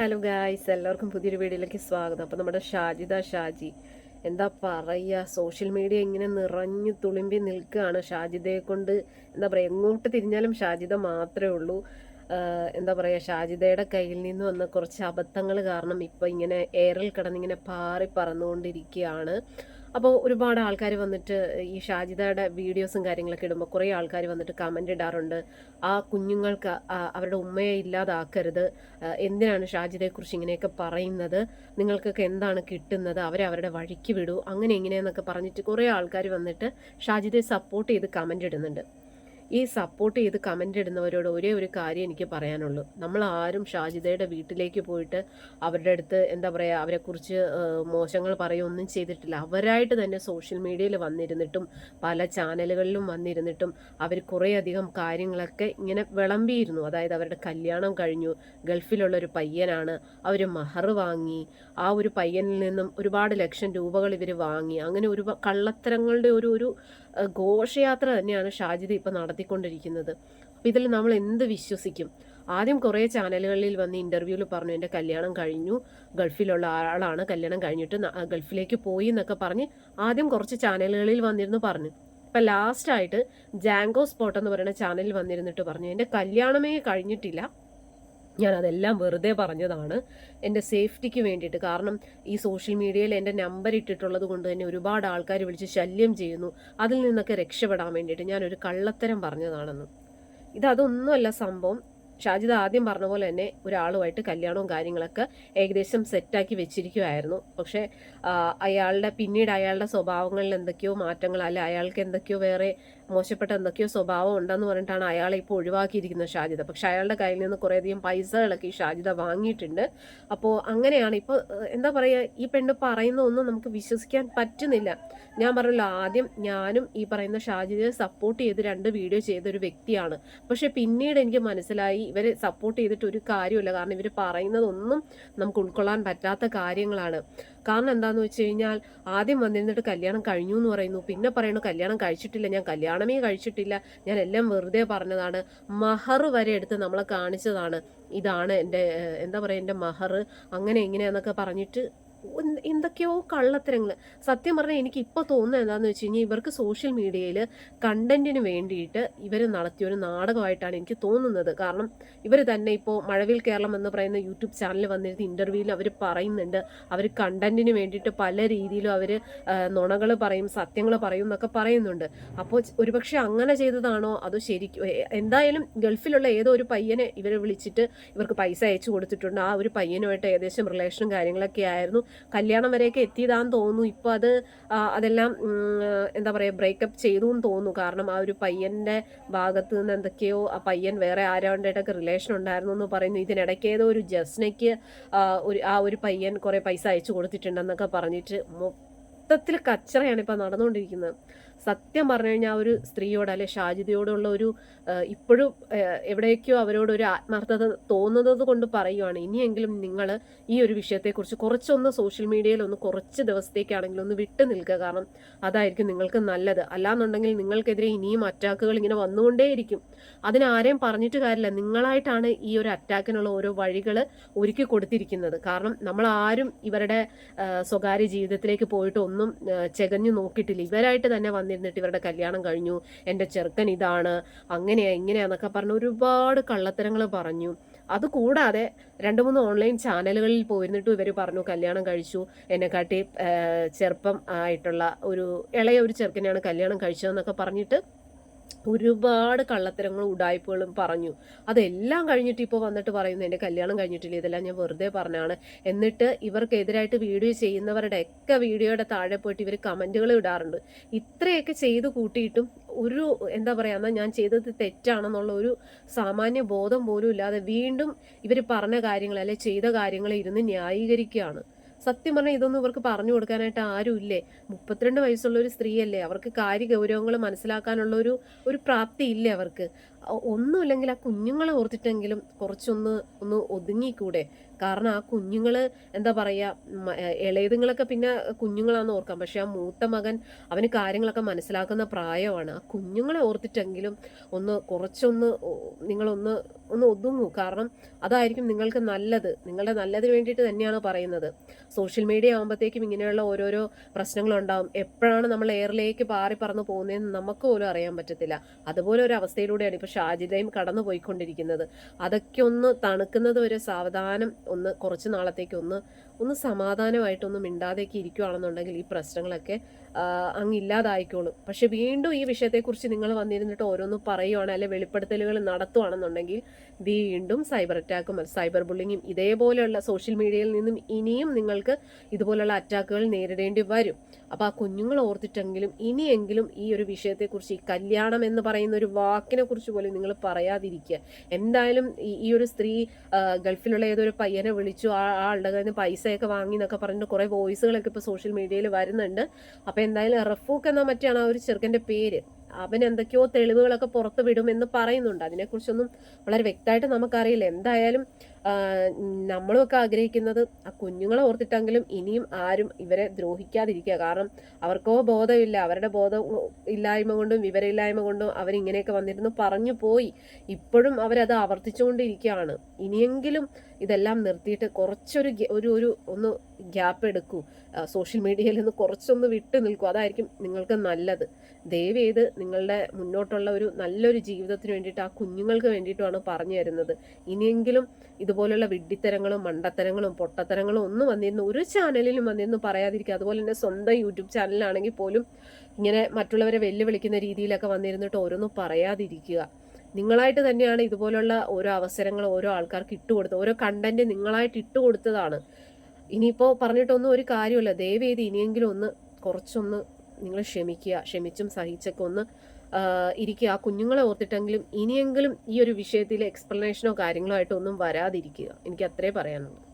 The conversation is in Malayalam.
ഹലോ ഗായ്സ് എല്ലാവർക്കും പുതിയൊരു വീഡിയോയിലേക്ക് സ്വാഗതം. അപ്പോൾ നമ്മുടെ ഷാജിദ ഷാജി എന്താ പറയുക സോഷ്യൽ മീഡിയ ഇങ്ങനെ നിറഞ്ഞു തുളുമ്പി നിൽക്കുകയാണ് ഷാജിദയെ കൊണ്ട്. എന്താ പറയുക എങ്ങോട്ട് തിരിഞ്ഞാലും ഷാജിദ മാത്രമേ ഉള്ളൂ. എന്താ പറയുക ഷാജിദയുടെ കയ്യിൽ നിന്ന് വന്ന കുറച്ച് അബദ്ധങ്ങൾ കാരണം ഇപ്പോൾ ഇങ്ങനെ എയറിൽ കിടന്നിങ്ങനെ പാറി പറന്നുകൊണ്ടിരിക്കുകയാണ്. അപ്പോൾ ഒരുപാട് ആൾക്കാർ വന്നിട്ട് ഈ ഷാജിദയുടെ വീഡിയോസും കാര്യങ്ങളൊക്കെ ഇടുമ്പോൾ കുറേ ആൾക്കാർ വന്നിട്ട് കമന്റ് ഇടാറുണ്ട്. ആ കുഞ്ഞുങ്ങൾക്ക് അവരുടെ ഉമ്മയെ ഇല്ലാതാക്കരുത്. എന്തിനാണ് ഷാജിദയെക്കുറിച്ച് ഇങ്ങനെയൊക്കെ പറയുന്നത്? നിങ്ങൾക്കൊക്കെ എന്താണ് കിട്ടുന്നത്? അവരെ അവരുടെ വഴിക്ക് വിടൂ. അങ്ങനെ ഇങ്ങനെയെന്നൊക്കെ പറഞ്ഞിട്ട് കുറേ ആൾക്കാർ വന്നിട്ട് ഷാജിദയെ സപ്പോർട്ട് ചെയ്ത് കമന്റ് ഇടുന്നുണ്ട്. ഈ സപ്പോർട്ട് ചെയ്ത് കമന്റ് ഇടുന്നവരോട് ഒരേ ഒരു കാര്യം എനിക്ക് പറയാനുള്ളൂ. നമ്മൾ ആരും ഷാജിദയുടെ വീട്ടിലേക്ക് പോയിട്ട് അവരുടെ അടുത്ത് എന്താ പറയുക അവരെക്കുറിച്ച് മോശങ്ങൾ പറയുകയൊന്നും ചെയ്തിട്ടില്ല. അവരായിട്ട് തന്നെ സോഷ്യൽ മീഡിയയിൽ വന്നിരുന്നിട്ടും പല ചാനലുകളിലും വന്നിരുന്നിട്ടും അവർ കുറേയധികം കാര്യങ്ങളൊക്കെ ഇങ്ങനെ വിളമ്പിയിരുന്നു. അതായത് അവരുടെ കല്യാണം കഴിഞ്ഞു ഗൾഫിലുള്ള ഒരു പയ്യനാണ് അവർ മഹർ വാങ്ങി ആ ഒരു പയ്യനിൽ നിന്നും ഒരുപാട് ലക്ഷം രൂപകൾ ഇവർ വാങ്ങി. അങ്ങനെ ഒരു കള്ളത്തരങ്ങളുടെ ഒരു ഒരു ഘോഷയാത്ര തന്നെയാണ് ഷാജിദ ഇപ്പം നടത്തിക്കൊണ്ടിരിക്കുന്നത്. അപ്പോൾ ഇതിൽ നമ്മൾ എന്ത് വിശ്വസിക്കും? ആദ്യം കുറേ ചാനലുകളിൽ വന്ന് ഇന്റർവ്യൂവിൽ പറഞ്ഞു എന്റെ കല്യാണം കഴിഞ്ഞു. ഗൾഫിലുള്ള ആളാണ്. കല്യാണം കഴിഞ്ഞിട്ട് ഗൾഫിലേക്ക് പോയി എന്നൊക്കെ പറഞ്ഞ് ആദ്യം കുറച്ച് ചാനലുകളിൽ വന്നിരുന്നു പറഞ്ഞു. ഇപ്പം ലാസ്റ്റായിട്ട് ജാങ്കോ സ്പോട്ട് എന്ന് പറയുന്ന ചാനലിൽ വന്നിരുന്നിട്ട് പറഞ്ഞു എന്റെ കല്യാണമേ കഴിഞ്ഞിട്ടില്ല. ഞാൻ അതെല്ലാം വെറുതെ പറഞ്ഞതാണ് എന്റെ സേഫ്റ്റിക്ക് വേണ്ടിയിട്ട്. കാരണം ഈ സോഷ്യൽ മീഡിയയിൽ എന്റെ നമ്പർ ഇട്ടിട്ടുള്ളത് കൊണ്ട് തന്നെ ഒരുപാട് ആൾക്കാർ വിളിച്ച് ശല്യം ചെയ്യുന്നു. അതിൽ നിന്നൊക്കെ രക്ഷപ്പെടാൻ വേണ്ടിയിട്ട് ഞാനൊരു കള്ളത്തരം പറഞ്ഞതാണെന്ന്. ഇതതൊന്നുമല്ല സംഭവം. ഷാജിദ് ആദ്യം പറഞ്ഞ പോലെ തന്നെ ഒരാളുമായിട്ട് കല്യാണവും കാര്യങ്ങളൊക്കെ ഏകദേശം സെറ്റാക്കി വെച്ചിരിക്കുമായിരുന്നു പക്ഷേ അയാളുടെ പിന്നീട് അയാളുടെ സ്വഭാവങ്ങളിൽ എന്തൊക്കെയോ മാറ്റങ്ങൾ അല്ല അയാൾക്ക് എന്തൊക്കെയോ വേറെ മോശപ്പെട്ട എന്തൊക്കെയോ സ്വഭാവം ഉണ്ടെന്ന് പറഞ്ഞിട്ടാണ് അയാളെ ഇപ്പോൾ ഒഴിവാക്കിയിരിക്കുന്നത് ഷാജിദ. പക്ഷെ അയാളുടെ കയ്യിൽ നിന്ന് കുറേയധികം പൈസകളൊക്കെ ഈ ഷാജിദ വാങ്ങിയിട്ടുണ്ട്. അപ്പോൾ അങ്ങനെയാണ് ഇപ്പോൾ എന്താ പറയുക ഈ പെണ്ണ് പറയുന്ന ഒന്നും നമുക്ക് വിശ്വസിക്കാൻ പറ്റുന്നില്ല. ഞാൻ പറഞ്ഞല്ലോ ആദ്യം ഞാനും ഈ പറയുന്ന ഷാജിദയെ സപ്പോർട്ട് ചെയ്ത് രണ്ട് വീഡിയോ ചെയ്ത ഒരു വ്യക്തിയാണ്. പക്ഷെ പിന്നീട് എനിക്ക് മനസ്സിലായി ഇവരെ സപ്പോർട്ട് ചെയ്തിട്ട് ഒരു കാര്യമില്ല കാരണം ഇവർ പറയുന്നതൊന്നും നമുക്ക് ഉൾക്കൊള്ളാൻ പറ്റാത്ത കാര്യങ്ങളാണ്. കാരണം എന്താണെന്ന് വെച്ച് കഴിഞ്ഞാൽ ആദ്യം വന്നിരുന്നിട്ട് കല്യാണം കഴിഞ്ഞു എന്ന് പറയുന്നു. പിന്നെ പറയുന്നു കല്യാണം കഴിച്ചിട്ടില്ല. ഞാൻ കല്യാണമേ കഴിച്ചിട്ടില്ല. ഞാൻ എല്ലാം വെറുതെ പറഞ്ഞതാണ്. മഹർ വരെ എടുത്ത് നമ്മളെ കാണിച്ചതാണ്. ഇതാണ് എന്റെ എന്താ പറയുക എന്റെ മഹർ അങ്ങനെ എങ്ങനെയാന്നൊക്കെ പറഞ്ഞിട്ട് എന്തൊക്കെയോ കള്ളത്തരങ്ങൾ സത്യം പറഞ്ഞാൽ എനിക്ക് ഇപ്പോൾ തോന്നുന്നത് എന്താണെന്ന് വെച്ച് കഴിഞ്ഞാൽ ഇവർക്ക് സോഷ്യൽ മീഡിയയിൽ കണ്ടന്റിന് വേണ്ടിയിട്ട് ഇവർ നടത്തിയ ഒരു നാടകമായിട്ടാണ് എനിക്ക് തോന്നുന്നത്. കാരണം ഇവർ തന്നെ ഇപ്പോൾ മഴവിൽ കേരളം എന്ന് പറയുന്ന യൂട്യൂബ് ചാനലിൽ വന്നിരുന്ന ഇന്റർവ്യൂവിൽ അവർ പറയുന്നുണ്ട്. അവർ കണ്ടന്റിന് വേണ്ടിയിട്ട് പല രീതിയിലും അവർ നുണകൾ പറയും സത്യങ്ങൾ പറയും എന്നൊക്കെ പറയുന്നുണ്ട്. അപ്പോൾ ഒരുപക്ഷെ അങ്ങനെ ചെയ്തതാണോ? അതോ ശരിക്കും എന്തായാലും ഗൾഫിലുള്ള ഏതോ ഒരു പയ്യനെ ഇവരെ വിളിച്ചിട്ട് ഇവർക്ക് പൈസ അയച്ചു കൊടുത്തിട്ടുണ്ട്. ആ ഒരു പയ്യനുമായിട്ട് ഏകദേശം റിലേഷനും കാര്യങ്ങളൊക്കെ ആയിരുന്നു. കല്യാണം വരെയൊക്കെ എത്തിയതാന്ന് തോന്നുന്നു. ഇപ്പോൾ അത് അതെല്ലാം എന്താ പറയുക ബ്രേക്കപ്പ് ചെയ്തു എന്ന് തോന്നുന്നു. കാരണം ആ ഒരു പയ്യന്റെ ഭാഗത്ത് നിന്ന് എന്തൊക്കെയോ ആ പയ്യൻ വേറെ ആരാണ്ടായിട്ടൊക്കെ റിലേഷൻ ഉണ്ടായിരുന്നു എന്ന് പറയുന്നു. ഇതിനിടയ്ക്ക് ഏതോ ഒരു ജസ്നയ്ക്ക് ഒരു ആ ഒരു പയ്യൻ കുറേ പൈസ അയച്ചു കൊടുത്തിട്ടുണ്ടെന്നൊക്കെ പറഞ്ഞിട്ട് മൊത്തത്തിൽ കച്ചറയാണ് ഇപ്പോൾ നടന്നുകൊണ്ടിരിക്കുന്നത് സത്യം പറഞ്ഞു കഴിഞ്ഞാൽ ഒരു സ്ത്രീയോട് അല്ലെ ഷാജിതയോടുള്ള ഒരു ഇപ്പോഴും എവിടേക്കോ അവരോട് ഒരു ആത്മാർത്ഥത തോന്നുന്നത് കൊണ്ട് പറയുവാണ്. ഇനിയെങ്കിലും നിങ്ങൾ ഈ ഒരു വിഷയത്തെക്കുറിച്ച് കുറച്ചൊന്ന് സോഷ്യൽ മീഡിയയിൽ ഒന്ന് കുറച്ച് ദിവസത്തേക്കാണെങ്കിലും ഒന്ന് വിട്ടു നിൽക്കുക. കാരണം അതായിരിക്കും നിങ്ങൾക്ക് നല്ലത്. അല്ലാന്നുണ്ടെങ്കിൽ നിങ്ങൾക്കെതിരെ ഇനിയും അറ്റാക്കുകൾ ഇങ്ങനെ വന്നുകൊണ്ടേയിരിക്കും. അതിനാരെയും പറഞ്ഞിട്ട് കാര്യമില്ല. നിങ്ങളായിട്ടാണ് ഈ ഒരു അറ്റാക്കിനുള്ള ഓരോ വഴികൾ ഒരുക്കി കൊടുത്തിരിക്കുന്നത്. കാരണം നമ്മൾ ആരും ഇവരുടെ സ്വകാര്യ ജീവിതത്തിലേക്ക് പോയിട്ട് ഒന്നും ചെകഞ്ഞു നോക്കിയിട്ടില്ല. ഇവരായിട്ട് തന്നെ വന്നിരുന്നിട്ട് ഇവരുടെ കല്യാണം കഴിഞ്ഞു. എന്റെ ചെറുക്കൻ ഇതാണ്. അങ്ങനെയാ ഇങ്ങനെയാന്നൊക്കെ പറഞ്ഞ് ഒരുപാട് കള്ളത്തരങ്ങൾ പറഞ്ഞു. അതുകൂടാതെ രണ്ട് മൂന്ന് ഓൺലൈൻ ചാനലുകളിൽ പോയിരുന്നിട്ടും ഇവർ പറഞ്ഞു കല്യാണം കഴിച്ചു. എന്നെക്കാട്ടി ചെറുപ്പം ആയിട്ടുള്ള ഒരു ഇളയ ഒരു ചെറുക്കനെയാണ് കല്യാണം കഴിച്ചതെന്നൊക്കെ പറഞ്ഞിട്ട് ഒരുപാട് കള്ളത്തരങ്ങളും ഉടായ്പകളും പറഞ്ഞു. അതെല്ലാം കഴിഞ്ഞിട്ട് ഇപ്പോൾ വന്നിട്ട് പറയുന്നു എന്റെ കല്യാണം കഴിഞ്ഞിട്ടില്ല ഇതെല്ലാം ഞാൻ വെറുതെ പറഞ്ഞാണ്. എന്നിട്ട് ഇവർക്കെതിരായിട്ട് വീഡിയോ ചെയ്യുന്നവരുടെ ഒക്കെ വീഡിയോയുടെ താഴെ പോയിട്ട് ഇവർ കമന്റുകൾ ഇടാറുണ്ട്. ഇത്രയൊക്കെ ചെയ്ത് കൂട്ടിയിട്ടും ഒരു എന്താ പറയുക എന്നാൽ ഞാൻ ചെയ്തത് തെറ്റാണെന്നുള്ള ഒരു സാമാന്യ ബോധം പോലും ഇല്ലാതെ വീണ്ടും ഇവർ പറഞ്ഞ കാര്യങ്ങൾ അല്ലെ ചെയ്ത കാര്യങ്ങൾ ഇരുന്ന് ന്യായീകരിക്കുകയാണ്. സത്യം പറഞ്ഞാൽ ഇതൊന്നും ഇവർക്ക് പറഞ്ഞു കൊടുക്കാനായിട്ട് ആരും ഇല്ലേ? മുപ്പത്തിരണ്ട് വയസ്സുള്ള ഒരു സ്ത്രീയല്ലേ? അവർക്ക് കാര്യ ഗൗരവങ്ങൾ മനസ്സിലാക്കാനുള്ള ഒരു ഒരു പ്രാപ്തി ഇല്ലേ അവർക്ക്? ഒന്നുമില്ലെങ്കിൽ ആ കുഞ്ഞുങ്ങളെ ഓർത്തിട്ടെങ്കിലും കുറച്ചൊന്ന് ഒന്ന് ഒതുങ്ങിക്കൂടെ? കാരണം ആ കുഞ്ഞുങ്ങൾ എന്താ പറയുക ഇളയതുങ്ങളൊക്കെ പിന്നെ കുഞ്ഞുങ്ങളാണെന്ന് ഓർക്കാം. പക്ഷെ ആ മൂത്ത മകൻ അവന് കാര്യങ്ങളൊക്കെ മനസ്സിലാക്കുന്ന പ്രായമാണ്. ആ കുഞ്ഞുങ്ങളെ ഓർത്തിട്ടെങ്കിലും ഒന്ന് കുറച്ചൊന്ന് നിങ്ങളൊന്ന് ഒന്ന് ഒതുങ്ങൂ. കാരണം അതായിരിക്കും നിങ്ങൾക്ക് നല്ലത്. നിങ്ങളുടെ നല്ലതിന് വേണ്ടിയിട്ട് തന്നെയാണ് പറയുന്നത്. സോഷ്യൽ മീഡിയ ആകുമ്പോഴത്തേക്കും ഇങ്ങനെയുള്ള ഓരോരോ പ്രശ്നങ്ങളുണ്ടാവും. എപ്പോഴാണ് നമ്മൾ എയറിലേക്ക് പാറി പറന്ന് പോകുന്നതെന്ന് നമുക്ക് പോലും അറിയാൻ പറ്റത്തില്ല. അതുപോലെ ഒരു അവസ്ഥയിലൂടെയാണ്. ഇപ്പോൾ ഷാജിദയും കടന്നു പോയിക്കൊണ്ടിരിക്കുന്നത് അതൊക്കെ ഒന്ന് തണുക്കുന്നത് വരെ സാവധാനം ഒന്ന് കുറച്ച് നാളത്തേക്ക് ഒന്ന് ഒന്ന് സമാധാനമായിട്ടൊന്ന് മിണ്ടാതേക്ക് ഇരിക്കുകയാണെന്നുണ്ടെങ്കിൽ ഈ പ്രശ്നങ്ങളൊക്കെ അങ്ങ് ഇല്ലാതായിക്കോളും. പക്ഷെ വീണ്ടും ഈ വിഷയത്തെക്കുറിച്ച് നിങ്ങൾ വന്നിരുന്നിട്ട് ഓരോന്ന് പറയുവാണ് അല്ലെ വെളിപ്പെടുത്തലുകൾ നടത്തുവാണെന്നുണ്ടെങ്കിൽ വീണ്ടും സൈബർ അറ്റാക്കും സൈബർ ബുള്ളിങ്ങും ഇതേപോലെയുള്ള സോഷ്യൽ മീഡിയയിൽ നിന്നും ഇനിയും നിങ്ങൾക്ക് ഇതുപോലെയുള്ള അറ്റാക്കുകൾ നേരിടേണ്ടി വരും. അപ്പോൾ ആ കുഞ്ഞുങ്ങൾ ഓർത്തിട്ടെങ്കിലും ഇനിയെങ്കിലും ഈ ഒരു വിഷയത്തെക്കുറിച്ച് ഈ കല്യാണം എന്ന് പറയുന്ന ഒരു വാക്കിനെ കുറിച്ച് പോലും നിങ്ങൾ പറയാതിരിക്കുക. എന്തായാലും ഈ ഒരു സ്ത്രീ ഗൾഫിലുള്ള ഏതൊരു പയ്യനെ വിളിച്ചു ആ ആളുടെ കയ്യിൽ നിന്ന് പൈസയൊക്കെ വാങ്ങി എന്നൊക്കെ പറഞ്ഞിട്ട് കുറേ വോയിസുകളൊക്കെ ഇപ്പോൾ സോഷ്യൽ മീഡിയയിൽ വരുന്നുണ്ട്. അപ്പോൾ എന്തായാലും റഫൂഖ് എന്ന മറ്റാണ് ആ ഒരു ചെറുക്കന്റെ പേര്. അവൻ എന്തൊക്കെയോ തെളിവുകളൊക്കെ പുറത്ത് വിടുമെന്ന് പറയുന്നുണ്ട്. അതിനെക്കുറിച്ചൊന്നും വളരെ വ്യക്തമായിട്ട് നമുക്കറിയില്ല. എന്തായാലും നമ്മളുമൊക്കെ ആഗ്രഹിക്കുന്നത് ആ കുഞ്ഞുങ്ങളെ ഓർത്തിട്ടെങ്കിലും ഇനിയും ആരും ഇവരെ ദ്രോഹിക്കാതിരിക്കുക. കാരണം അവർക്കോ ബോധമില്ല. അവരുടെ ബോധം ഇല്ലായ്മ കൊണ്ടും വിവരമില്ലായ്മ കൊണ്ടും അവരിങ്ങനെയൊക്കെ വന്നിരുന്നു പറഞ്ഞു പോയി. ഇപ്പോഴും അവരത് ആവർത്തിച്ചുകൊണ്ടിരിക്കുകയാണ്. ഇനിയെങ്കിലും ഇതെല്ലാം നിർത്തിയിട്ട് കുറച്ചൊരു ഒരു ഒരു ഒന്ന് ഗ്യാപ്പ് എടുക്കൂ. സോഷ്യൽ മീഡിയയിൽ നിന്ന് കുറച്ചൊന്ന് വിട്ടു നിൽക്കൂ. അതായിരിക്കും നിങ്ങൾക്ക് നല്ലത്. ദയവ് ചെയ്ത് നിങ്ങളുടെ മുന്നോട്ടുള്ള ഒരു നല്ലൊരു ജീവിതത്തിന് വേണ്ടിയിട്ട് ആ കുഞ്ഞുങ്ങൾക്ക് വേണ്ടിയിട്ടുമാണ് പറഞ്ഞു തരുന്നത്. ഇനിയെങ്കിലും ഇതുപോലുള്ള വിഡ്ഢിത്തരങ്ങളും മണ്ടത്തരങ്ങളും പൊട്ടത്തരങ്ങളും ഒന്നും വന്നിരുന്നു. ഒരു ചാനലിലും വന്നിരുന്നു പറയാതിരിക്കുക. അതുപോലെ തന്നെ സ്വന്തം യൂട്യൂബ് ചാനലിലാണെങ്കിൽ പോലും ഇങ്ങനെ മറ്റുള്ളവരെ വെല്ലുവിളിക്കുന്ന രീതിയിലൊക്കെ വന്നിരുന്നിട്ട് ഓരോന്നും പറയാതിരിക്കുക. നിങ്ങളായിട്ട് തന്നെയാണ് ഇതുപോലുള്ള ഓരോ അവസരങ്ങൾ ഓരോ ആൾക്കാർക്ക് ഇട്ടുകൊടുത്തത് ഓരോ കണ്ടന്റ് നിങ്ങളായിട്ട് ഇട്ടുകൊടുത്തതാണ് ഇനിയിപ്പോൾ പറഞ്ഞിട്ടൊന്നും ഒരു കാര്യമില്ല ദയവേദി ഇനിയെങ്കിലും ഒന്ന് കുറച്ചൊന്ന് നിങ്ങൾ ക്ഷമിക്കുക. ക്ഷമിച്ചും സഹിച്ചൊക്കെ ഒന്ന് ഇരിക്കുക. ആ കുഞ്ഞുങ്ങളെ ഓർത്തിട്ടെങ്കിലും ഇനിയെങ്കിലും ഈ ഒരു വിഷയത്തിൽ എക്സ്പ്ലനേഷനോ കാര്യങ്ങളോ ആയിട്ടോ ഒന്നും വരാതിരിക്കുക. എനിക്ക് അത്രേ പറയാനുള്ളൂ.